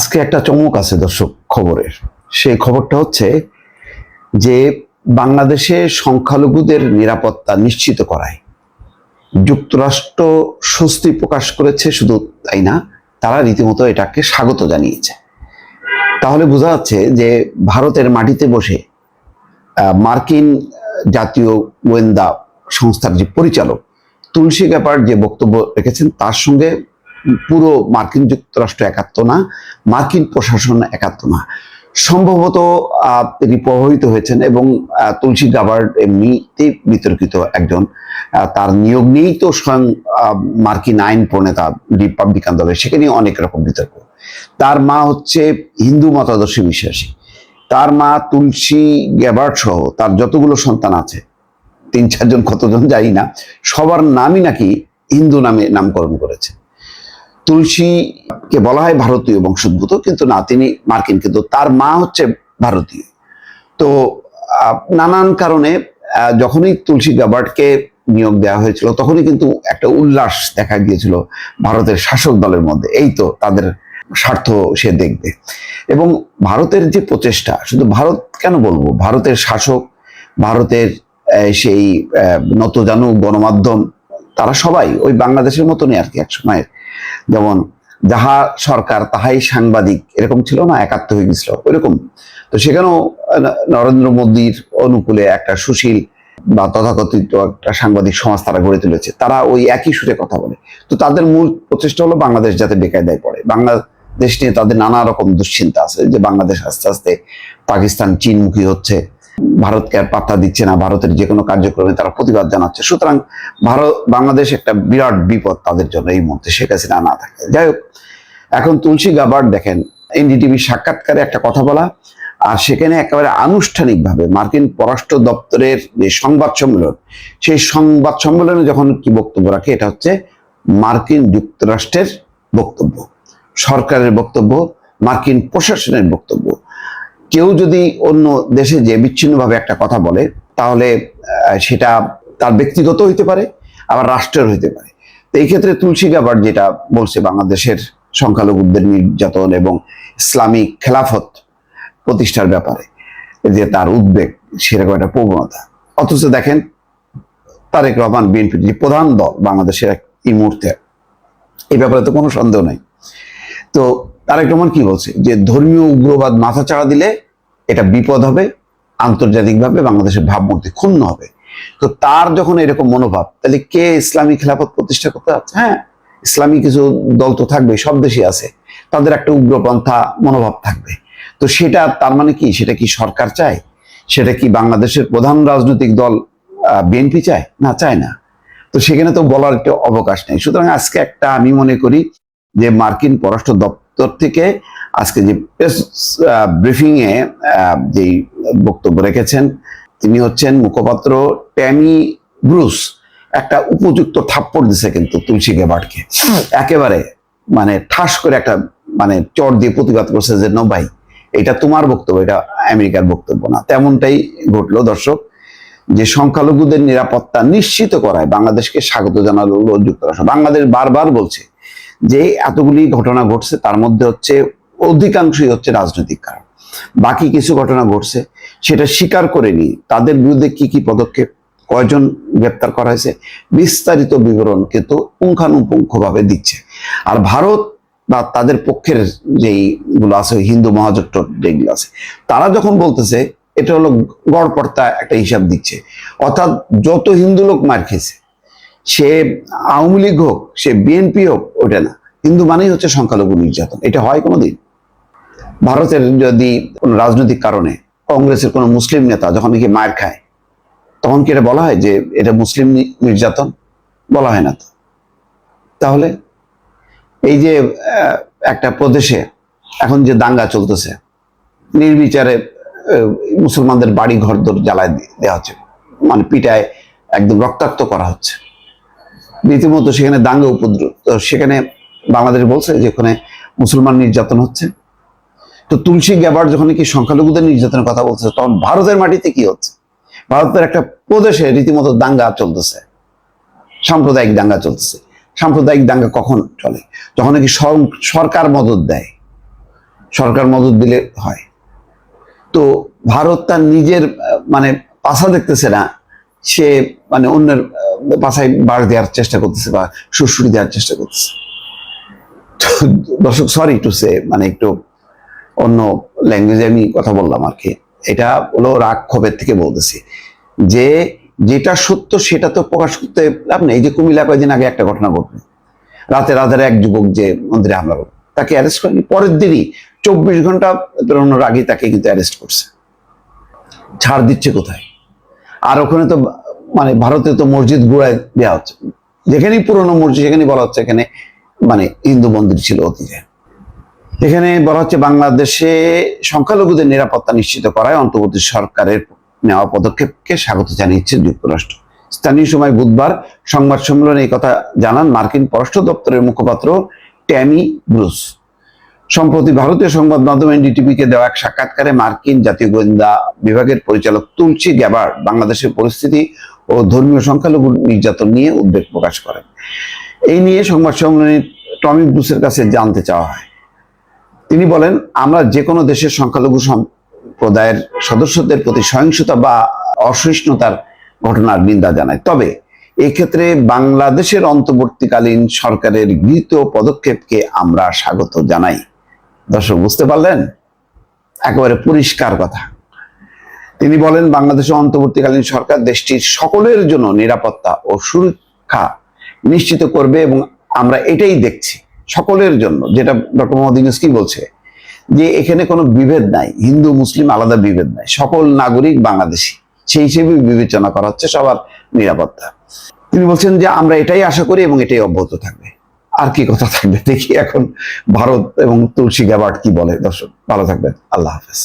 আজকে একটা চমক আছে দর্শক খবরের। সেই খবরটা হচ্ছে যে বাংলাদেশে সংখ্যালঘুদের নিরাপত্তা নিশ্চিত করায়। যুক্তরাষ্ট্র স্বস্তি প্রকাশ করেছে শুধু তাই না, তারা রীতিমতো এটাকে স্বাগত জানিয়েছে। তাহলে বোঝা যাচ্ছে যে ভারতের মাটিতে বসে মার্কিন জাতীয় গোয়েন্দা সংস্থার যে পরিচালক, তুলসী গ্যাপার যে বক্তব্য রেখেছেন, তার সঙ্গে পুরো মার্কিন যুক্তরাষ্ট্র একাত্ম না, মার্কিন প্রশাসন একাত্ম না। সম্ভবত তিনি প্রভাবিত হয়েছেন এবং তুলসী গাবার এমনিতেই বিতর্কিত একজন। তার নিয়োগ নিয়েই তো স্বয়ং মার্কিন আইন প্রণেতা রিপাবলিকান দলের, সেখানে অনেক রকম বিতর্ক। তার মা হচ্ছে হিন্দু মতাদর্শী বিশ্বাসী। তার মা তুলসী গ্যাবার্ড সহ তার যতগুলো সন্তান আছে, তিন চারজন কতজন জানি না, সবার নামই নাকি হিন্দু নামে নামকরণ করেছে। তুলসীকে বলা হয় ভারতীয় বংশোদ্ভূত, কিন্তু না, তিনি মার্কিন, কিন্তু তার মা হচ্ছে ভারতীয়। তো নানান কারণে যখনই তুলসী গাবার্ডকে নিয়োগ দেওয়া হয়েছিল, তখনই কিন্তু একটা উল্লাস দেখা গিয়েছিল ভারতের শাসক দলের মধ্যে। এই তো তাদের স্বার্থ সে দেখবে। এবং ভারতের যে প্রচেষ্টা, শুধু ভারত কেন বলব? ভারতের শাসক, ভারতের সেই নতজানু গণমাধ্যম তারা সবাই ওই বাংলাদেশের মতনই আর কি এক সময়ের যেমন যাহা সরকার, তাহাই সাংবাদিক, এরকম ছিল না, একাত্ম হয়ে গেছিল, ওইরকম। তো সেখানেও নরেন্দ্র মোদীর অনুকূলে একটা সুশীল বা তথাকথিত একটা সাংবাদিক সমাজ তারা গড়ে তুলেছে। তারা ওই একই সুরে কথা বলে। তো তাদের মূল প্রচেষ্টা হলো বাংলাদেশ যাতে বেকায়দায় পড়ে। বাংলাদেশ নিয়ে তাদের নানা রকম দুশ্চিন্তা আছে, যে বাংলাদেশ আস্তে আস্তে পাকিস্তান চীনমুখী হচ্ছে। ভারতকে আর পাত্তা দিচ্ছে না, ভারতের যে কোনো কার্যক্রমে তারা প্রতিবাদ জানাচ্ছে। সুতরাং ভারত, বাংলাদেশ একটা বিরাট বিপদ তাদের জন্য এই মুহূর্তে, শেখ হাসিনা না থাকে যাই হোক, এখন তুলসী গাবার্ড দেখেন এনডিটিভির সাক্ষাৎকারে একটা কথা বলা, আর সেখানে একেবারে আনুষ্ঠানিকভাবে মার্কিন পররাষ্ট্র দপ্তরের যে সংবাদ সম্মেলন, সেই সংবাদ সম্মেলনে যখন কি বক্তব্য রাখে, এটা হচ্ছে মার্কিন যুক্তরাষ্ট্রের বক্তব্য, সরকারের বক্তব্য, মার্কিন প্রশাসনের বক্তব্য। কেউ যদি অন্য দেশে যে বিচ্ছিন্নভাবে একটা কথা বলে, তাহলে সেটা তার ব্যক্তিগত হইতে পারে, আবার রাষ্ট্রের হইতে পারে। তো এই ক্ষেত্রে তুলসী গাবার যেটা বলছে বাংলাদেশের সংখ্যালঘুদের নির্যাতন এবং ইসলামিক খেলাফত প্রতিষ্ঠার ব্যাপারে, যে তার উদ্বেগ, সেরকম একটা প্রবণতা। অথচ দেখেন, তারেক রহমান বিএনপির যে প্রধান দল বাংলাদেশের এই মুহূর্তে এই ব্যাপারে তো কোনো সন্দেহ নাই। তো তারেক রহমান কি বলছে? যে ধর্মীয় উগ্রবাদ মাথা চাড়া দিলে এটা বিপদ হবে, আন্তর্জাতিকভাবে বাংলাদেশের ভাবমূর্তি ক্ষুণ্ণ হবে। তো তার যখন এরকম মনোভাব, তাহলে কে ইসলামী খেলাফত প্রতিষ্ঠা করতে যাচ্ছে? হ্যাঁ ইসলামী কিছু দল তো থাকবে, সব দেশে আছে। তাদের একটা উগ্রপন্থা মনোভাব থাকবে। তো সেটা তার মানে কি? সেটা কি সরকার চায়? সেটা কি বাংলাদেশের প্রধান রাজনৈতিক দল বিএনপি চায়? না চায় না। তো সেখানে তো বলার একটা অবকাশ নেই। সুতরাং আজকে একটা আমি মনে করি যে মার্কিন পররাষ্ট্র দপ্তর থেকে আজকে যে প্রেস ব্রিফিং এ যেই বক্তব্য রেখেছেন, তিনি হচ্ছেন মুখপাত্র ট্যামি ব্রুস। একটা উপযুক্ত থাপ্পড় দিছে কিন্তু তুলসী গেবার্ডকে একেবারে মানে ঠাস করে একটা মানে চর দিয়ে প্রতিবাদ করছে যে, নো ভাই, এটা তোমার বক্তব্য, এটা আমেরিকার বক্তব্য না। তেমনটাই ঘটলো, দর্শক। যে সংখ্যালঘুদের নিরাপত্তা নিশ্চিত করায় বাংলাদেশকে স্বাগত জানালো যুক্তরাষ্ট্র। বাংলাদেশ বারবার বলছে যে এতগুলি ঘটনা ঘটছে, তার মধ্যে হচ্ছে অধিকাংশই হচ্ছে রাজনৈতিক কারণ। বাকি কিছু ঘটনা ঘটছে, সেটা স্বীকার করে নিয়ে তাদের বিরুদ্ধে কি কি পদক্ষেপ, কয়জন গ্রেপ্তার করা হয়েছে, বিস্তারিত বিবরণ কিন্তু পুঙ্খানুপুঙ্খভাবে দিচ্ছে। আর ভারত বা তাদের পক্ষের যেইগুলো আছে, হিন্দু মহাজোট যেগুলো আছে, তারা যখন বলতেছে, এটা হলো গড়পর্তা একটা হিসাব দিচ্ছে। অর্থাৎ যত হিন্দু লোক মার খেয়েছে সে আওয়ামী লীগ হোক, সে বিএনপি হোক ওটা না। হিন্দু মানেই হচ্ছে সংখ্যালঘু নির্যাতন। এটা হয় কোনোদিন? ভারতের যদি কোনো রাজনৈতিক কারণে কংগ্রেসের কোনো মুসলিম নেতা যখন নাকি মায়ের খায়, তখন কি এটা বলা হয় যে এটা মুসলিম নির্যাতন? বলা হয় না তো। তাহলে এই যে একটা প্রদেশে এখন যে দাঙ্গা চলতেছে, নির্বিচারে মুসলমানদের বাড়ি ঘর দর জ্বালায় দেওয়া হচ্ছে। মানে পিটায় একদম রক্তাক্ত করা হচ্ছে। রীতিমতো সেখানে দাঙ্গা উপদ্রব সেখানে বাংলাদেশ বলছে যে ওখানে মুসলমান নির্যাতন হচ্ছে। তো তুলসী গ্যাবার যখন কি সংখ্যালঘুদের নির্যাতনের কথা বলছে, তখন ভারতের মাটিতে কি হচ্ছে? ভারতের একটা প্রদেশে রীতিমতো দাঙ্গা চলতেছে। সাম্প্রদায়িক দাঙ্গা চলতেছে। সাম্প্রদায়িক দাঙ্গা কখন চলে? যখন নাকি সরকার মদত দেয়। সরকার মদত দিলে হয়। তো ভারত তার নিজের মানে পাশা দেখতেছে না। সে মানে অন্যের পাশায় বাড় দেওয়ার চেষ্টা করতেছে বা সুশ্রুতি দেওয়ার চেষ্টা করতেছে। দর্শক সরি টু সে মানে একটু অন্য ল্যাঙ্গুয়েজে আমি কথা বললাম আর কি। এটা হলো রাগ ক্ষোভের থেকে বলতেছি। যে যেটা সত্য সেটা তো প্রকাশ করতে লাভ নেই। যে কুমিল্লা কয়েকদিন আগে একটা ঘটনা ঘটলো। রাতে রাতের এক যুবক যে মন্দিরে হামলা করল, তাকে অ্যারেস্ট করেনি। পরের দিনই চব্বিশ ঘণ্টা বেরোনোর আগে তাকে কিন্তু অ্যারেস্ট করছে। ছাড় দিচ্ছে কোথায়? আর ওখানে তো মানে ভারতে তো মসজিদ গুড়ায় দেওয়া হচ্ছে। যেখানেই পুরনো মসজিদ সেখানেই বলা হচ্ছে এখানে মানে হিন্দু মন্দির ছিল অতীতে। এখানে বলা হচ্ছে বাংলাদেশে সংখ্যালঘুদের নিরাপত্তা নিশ্চিত করায় অন্তর্বর্তী সরকারের নেওয়া পদক্ষেপকে স্বাগত জানিয়েছে যুক্তরাষ্ট্র। স্থানীয় সময় বুধবার সংবাদ সম্মেলনে এই কথা জানান মার্কিন পররাষ্ট্র দপ্তরের মুখপাত্র ট্যামি ব্রুস। সম্প্রতি ভারতীয় সংবাদ মাধ্যম এনডিটিভিকে দেওয়া এক সাক্ষাৎকারে মার্কিন জাতীয় গোয়েন্দা বিভাগের পরিচালক তুলসী গ্যাবার বাংলাদেশের পরিস্থিতি ও ধর্মীয় সংখ্যালঘু নির্যাতন নিয়ে উদ্বেগ প্রকাশ করেন। এই নিয়ে সংবাদ সম্মেলনে টমি ব্রুসের কাছে জানতে চাওয়া হয়। তিনি বলেন, আমরা যে কোনো দেশের সংখ্যালঘু সম্প্রদায়ের সদস্যদের প্রতি সহিংসতা বা অসহিষ্ণুতার ঘটনার নিন্দা জানাই। তবে এক্ষেত্রে বাংলাদেশের অন্তর্বর্তীকালীন সরকারের গৃহীত পদক্ষেপকে আমরা স্বাগত জানাই। দর্শক, বুঝতে পারলেন? একেবারে পরিষ্কার কথা। তিনি বলেন, বাংলাদেশের অন্তর্বর্তীকালীন সরকার দেশটির সকলের জন্য নিরাপত্তা ও সুরক্ষা নিশ্চিত করবে এবং আমরা এটাই দেখছি, সকলের জন্য। যেটা ডক্টর মোহাম্মদ ইউনুস কি বলছে? যে এখানে কোনো বিভেদ নাই, হিন্দু, মুসলিম আলাদা বিভেদ নাই। সকল নাগরিক বাংলাদেশি, সেই হিসেবে বিবেচনা করা হচ্ছে সবার নিরাপত্তা। তিনি বলছেন যে আমরা এটাই আশা করি এবং এটাই অব্যাহত থাকবে। আর কি কথা থাকবে? দেখি এখন ভারত এবং তুলসী গ্যাবার্ট কি বলে। দর্শক, ভালো থাকবেন। আল্লাহ হাফেজ।